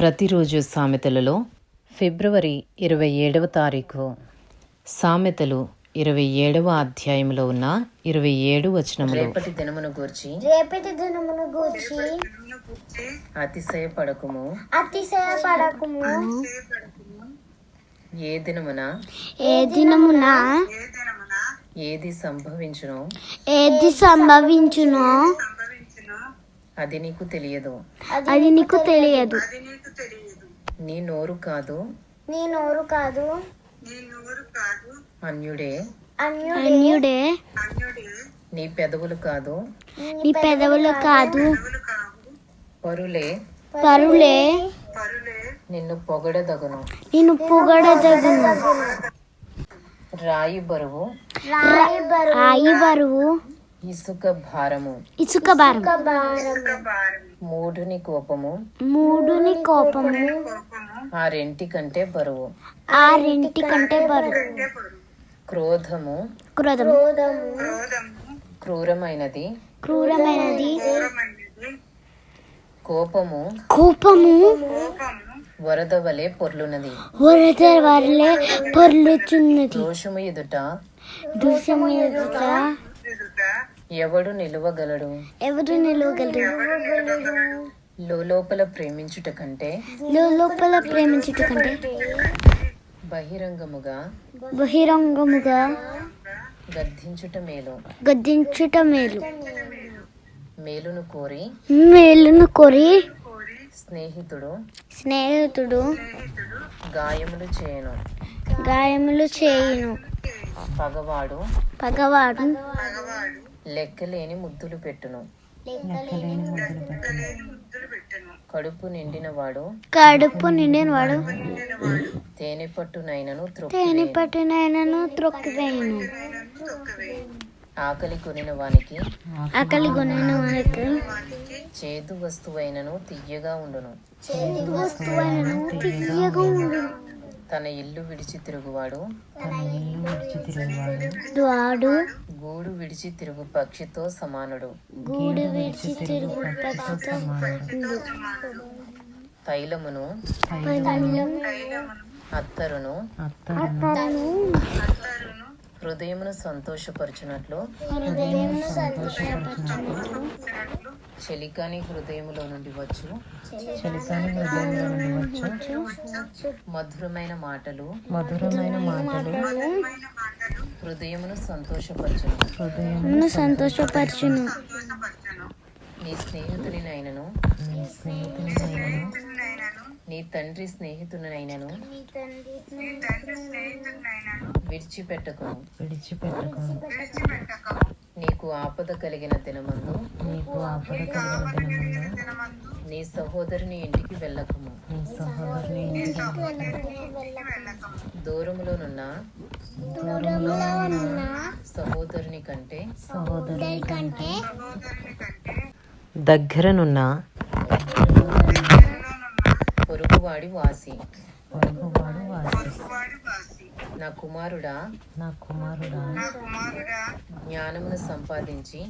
ప్రతిరోజు సామెతలలో ఫిబ్రవరి ఇరవై ఏడవ తారీఖు. సామెతలు ఇరవై ఏడవ అధ్యాయంలో ఉన్న ఇరవై ఏడు వచనములు. రేపటి దినమును గూర్చి రేపటి దినమును గూర్చి అతిశయపడకుము. అతిశయపడకుము. ఏ దినమున? ఏ దినమున? ఏది సంభవించునో? ఏది సంభవించునో? అది నీకు తెలియదు. అది నీకు తెలియదు. నీ నోరు కాదు. నీ నోరు కాదు. అన్యుడే. అన్యుడే. నీ పెదవులు కాదు. నీ పెదవులు కాదు. పరులే. పరులే. నిన్ను పొగడదగును. నిన్ను పొగడదగును. రాయి బరువు. రాయి బరువు. ఇసుక భారము. ఇసుక భారం. మూఢుని కోపము. మూడుని కోపము. ఆ రెంటి కంటే బరువు. ఆ రెంటి కంటే బరువు. క్రోధము. క్రోధము. క్రూరమైనది. క్రూరమైనది. కోపము. కోపము. వరద వలె పొర్లునది. వరద వరలే పొర్లుచున్నది. దోషము ఎదుట. దూషము ఎదుట. ఎవడు నిలువగలడు? ఎవరు నిలవగలరు లోపల ప్రేమించుట కంటే లోపల ప్రేమించుట కంటే బహిరంగముగా బహిరంగముగా గద్దించుట మేలు. గద్దించుట మేలు. మేలును కోరి మేలును కోరి స్నేహితుడు స్నేహితుడు గాయములు చేయను. గాయములు చేయును. పగవాడు పగవాడు లెక్కలేని ముద్దులు పెట్టును. కడుపు నిండినవాడు కడుపు నిండిన వాడు తేనె పట్టునైనను తేనె పట్టినైనను త్రొక్కివేయను ఆకలి కొనిన వానికి ఆకలి కొనిన వానికి చేదు వస్తువైనను తీయగా ఉండును. వస్తువులను తీయగా ఉండును. తన ఇల్లు విడిచి తిరుగువాడు. వాడు గూడు విడిచి తిరుగు పక్షితో సమానుడు. గూడు విడిచి తిరుగు పక్షితో. తైలమును అత్తరును హృదయమును సంతోషపరచునట్లు హృదయమును సంతోషపరచునట్లు చెలికాని హృదయములో నుండి వచ్చు మధురమైన మాటలు. మధురమైన మాటలు. హృదయమును సంతోషపరచును. హృదయమును సంతోషపరచును. నీ స్నేహితునినైనను. నీ తండ్రి స్నేహితునినైనను. విడిచిపెట్టకును. విడిచిపెట్టుకుని. నీకు ఆపద కలిగిన దినమందు నీకు ఆపద కలిగిన దినమున నీ సహోదరుని ఇంటికి వెళ్ళకము. నీ సహోదరుని ఇంటికి దూరములోనున్న దూరంలో ఉన్న సహోదరుని కంటే సహోదరుని కంటే దగ్గరనున్న పొరుగువాడి వాసి. పొరుగువాడు వాసి. నా కుమారుడా నా కుమారుడా జ్ఞానమును సంపాదించి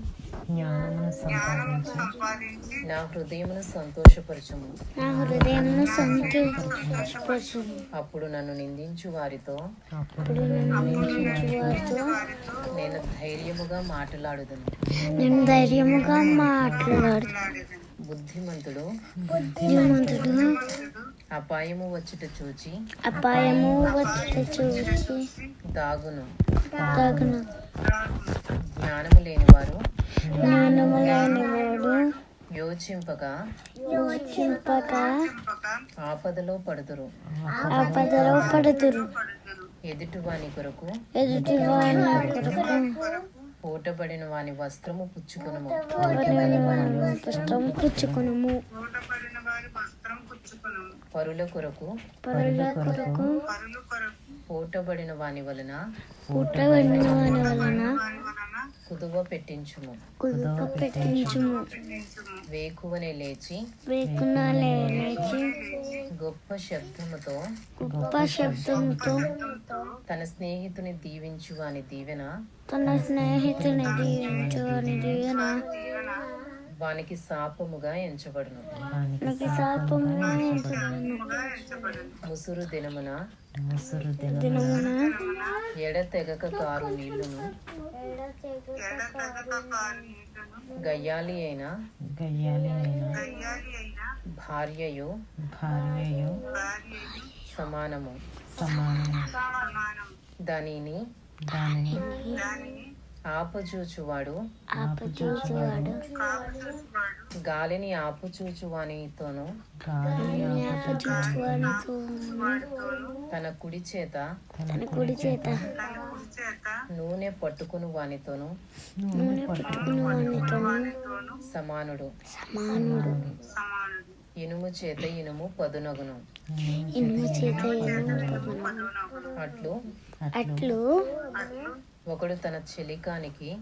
జ్ఞానమును సంపాదించి నా హృదయమును సంతోషపరచుము. నా హృదయమును సంతోషపరచును అప్పుడు నన్ను నిందించు వారితో అప్పుడు నిందించు వారితో నేను ధైర్యముగా మాట్లాడుదును. నేను ధైర్యముగా మాట్లాడు బుద్ధిమంతుడు బుద్ధిమంతుడు అపాయము వచ్చుట చూచి అపాయము వచ్చి చూచి దాగును. తగును జ్ఞానము లేనివారు జ్ఞానము లేనివాడు యోచింపగా యోచింపక ఆపదలో పడుదురు. ఆపదలో పడుతురు ఎదుటివాని కొరకు ఎదుటి వాని కొరకు పూటబడిన వాని వస్త్రము పుచ్చుకొనుము. వాని వాని పుస్తకం పుచ్చుకునము. పరుల కొరకు పరుల కొరకు పూటబడిన వాని వలన పుట్టబడిన వాని వలన కుదువ పెట్టించుము. కుదుక పెట్టించుము. వేకువనే లేచి వేకున లేచి గొప్ప శబ్దముతో గొప్ప శబ్దంతో తన స్నేహితుని దీవించు వాని దీవెన తన స్నేహితుని దీవించు అని దీవెన వానికి శాపముగా ఎంచబడును. ముసురు దినమున ముసురు దిన దినమున ఎడతెగక కారు నీళ్ళును. గయ్యాలి అయిన గయ్యాలి అయిన భార్యయు భార్యయు సమానము. సమానము. దానిని దానిని ఆపచూచువాడు. ఆపచూచువాడు. గాలిని ఆపుచూచువానితోను తన కుడి చేత తన కుడి చేత నూనె పట్టుకుని వానితోను నూనె పట్టుకుని వానితోను సమానుడు. సమానుడు. ఇనుము చేత ఇనుము పదునగును. ఇనుము చేత ఇనుము పదును అట్లు అట్లు ఒకడు తన చెలికానికి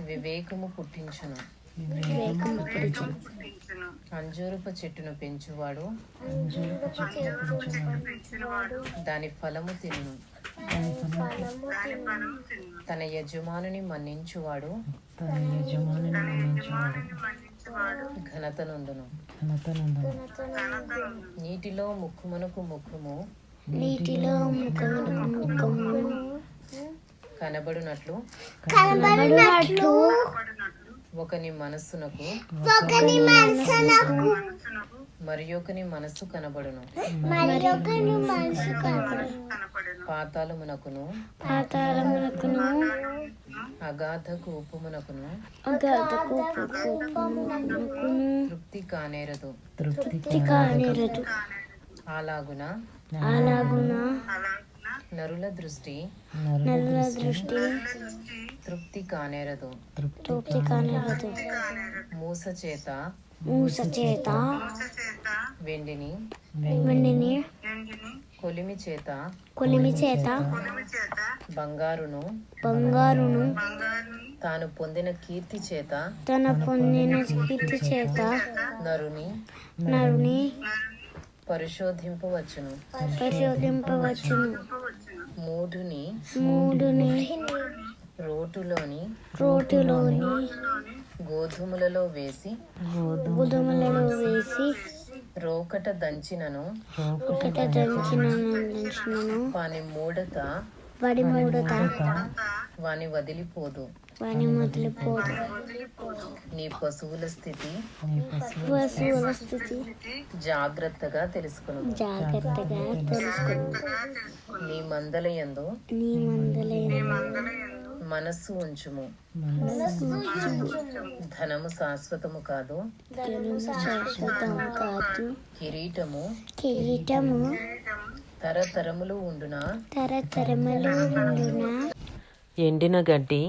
వివేకము పుట్టించును. అంజూరపు చెట్టును పెంచువాడు. దాని ఫలము తన యజమానుని మన్నించువాడు. తన యజమానిని మన్నించువాడు ఘనత నొందును. ఘనతనందను నీటిలో ముక్కుమునకు ముక్కుము. నీటిలో కనబడునట్లు. కనబడినట్లు. ఒకని మనస్సునకు. ఒకని ఒకని మనస్సు కనబడును. మరి ఒకని మనసు కనబడు పాతాళమునకును. పాతాళమునకును. అగాధ కూపమునకును అగాధకు కోపమునకును తృప్తి కానేరదు. తృప్తి కానిరదు. అలాగున అలాగున? నరుల దృష్టి. నల్ల దృష్టి. తృప్తి కానేరదు. తృప్తి కానిరదు. మూస చేత. మూస చేత. వెండిని. వెండిని. కొలిమి చేత. కొలిమి చేత. బంగారును. బంగారును. తాను పొందిన కీర్తి చేత. తన పొందిన కీర్తి చేత. నరుని. నరుని. పరిశోధింపవచ్చును. పరిశోధింపవచ్చును. మూఢుని మూడుని రోటులోని రోటిలోని గోధుమలలో వేసి గోధుమలలో వేసి రోకట దంచినను. ఒకట దంచిన దంచినను. వాని మూడత వడి మూడత వాని వదిలిపోదు. వాని మొదలుపోదు నీ పశువుల స్థితి పశువుల స్థితి. జాగ్రత్తగా తెలుసుకును. జాగ్రత్తగా తెలుసుకుని. నీ మందలయందు నీ మందలైన మనస్సు ఉంచుము. ధనము శాశ్వతము కాదు. శాశ్వతం కాదు. కిరీటము కిరీటము తరతరములు ఉండున? తరతరములు ఉండున? ఎండిన గడ్డి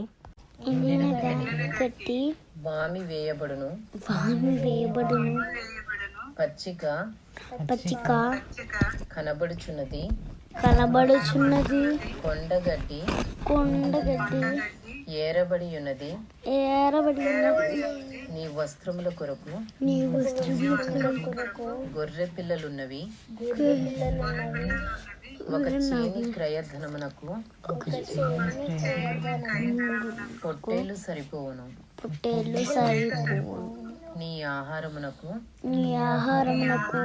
వామి వేయబడును. వామి వేయబడును. పచ్చిక పచ్చిక కనబడుచున్నది. కనబడుచున్నది. కొండగడ్డి కొండగడ్డి ఏరబడి ఉన్నది ఏరబడి ఉన్నది నీ వస్త్రముల కొరకు నీ వస్త్రముల కొరకు గొర్రె పిల్లలున్నవి పిల్లలున్నవి. ఒక చీని క్రయధనమునకు పొట్టేలు సరిపోవును. సరిపోవు. నీ ఆహారమునకు నీ ఆహారమునకు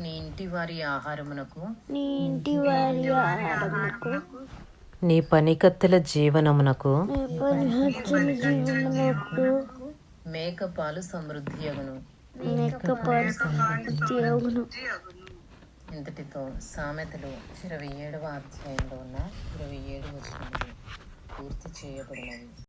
నీ ఇంటి వారి ఆహారమునకు నీ ఇంటి వారి ఆహారమునకు నీ పనికత్తెల జీవనమునకు నీ పరిహర్చన జీవనమునకు మేకపాలు సమృద్ధి అగును ఇంతటితో సామెతలు ఇరవై ఏడవ అధ్యాయంలో ఉన్న ఇరవై ఏడు వచనములు పూర్తి చేయబడినవి.